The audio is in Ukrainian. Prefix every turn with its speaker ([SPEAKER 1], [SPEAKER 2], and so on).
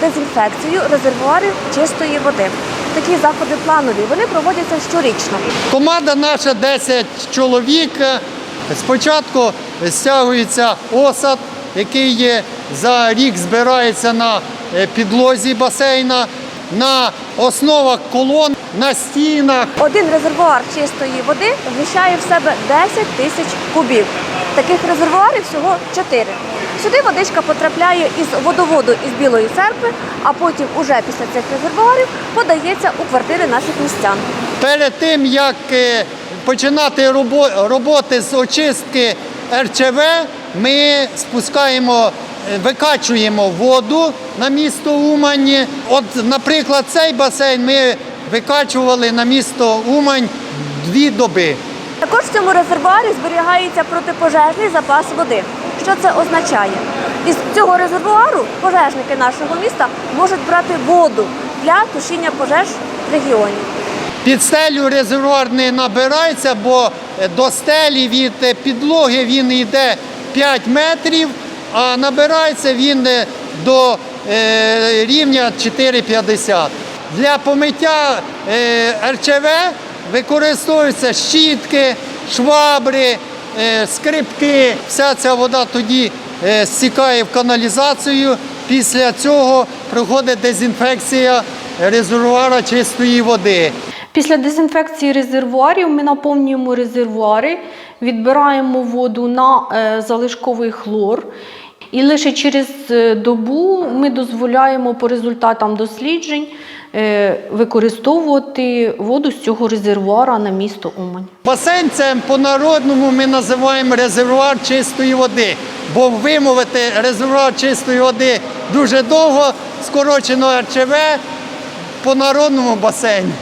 [SPEAKER 1] дезінфекцію резервуарів чистої води. Такі заходи планові вони проводяться щорічно.
[SPEAKER 2] Команда наша 10 чоловік. Спочатку стягується осад, який є за рік збирається на е, підлозі басейна, на основах колон, на стінах.
[SPEAKER 1] Один резервуар чистої води вміщає в себе 10 тисяч кубів. Таких резервуарів всього 4. Сюди водичка потрапляє із водоводу із Білої церкви, а потім уже після цих резервуарів подається у квартири наших містян.
[SPEAKER 2] Перед тим, як е, починати роботи з очистки РЧВ, ми спускаємо, е, викачуємо воду на місто Умань. От, наприклад, цей басейн ми викачували на місто Умань дві доби.
[SPEAKER 1] Також в цьому резервуарі зберігається протипожежний запас води. Що це означає? Із цього резервуару пожежники нашого міста можуть брати воду для тушіння пожеж в регіоні.
[SPEAKER 2] Під стелю резервуар не набирається, бо е, до стелі від е, підлоги він йде 5 метрів, а набирається він е, до рівня 4,50. Для помиття РЧВ використовуються щітки, швабри, скрипки. Вся ця вода тоді е, стікає в каналізацію. Після цього проходить дезінфекція резервуара чистої води.
[SPEAKER 3] Після дезінфекції резервуарів ми наповнюємо резервуари, відбираємо воду на е, залишковий хлор. І лише через е, добу ми дозволяємо по результатам досліджень е, використовувати воду з цього резервуара на місто Умань.
[SPEAKER 2] Басейн це по-народному ми називаємо резервуар чистої води, бо вимовити резервуар чистої води дуже довго, скорочено РЧВ, по-народному басейн.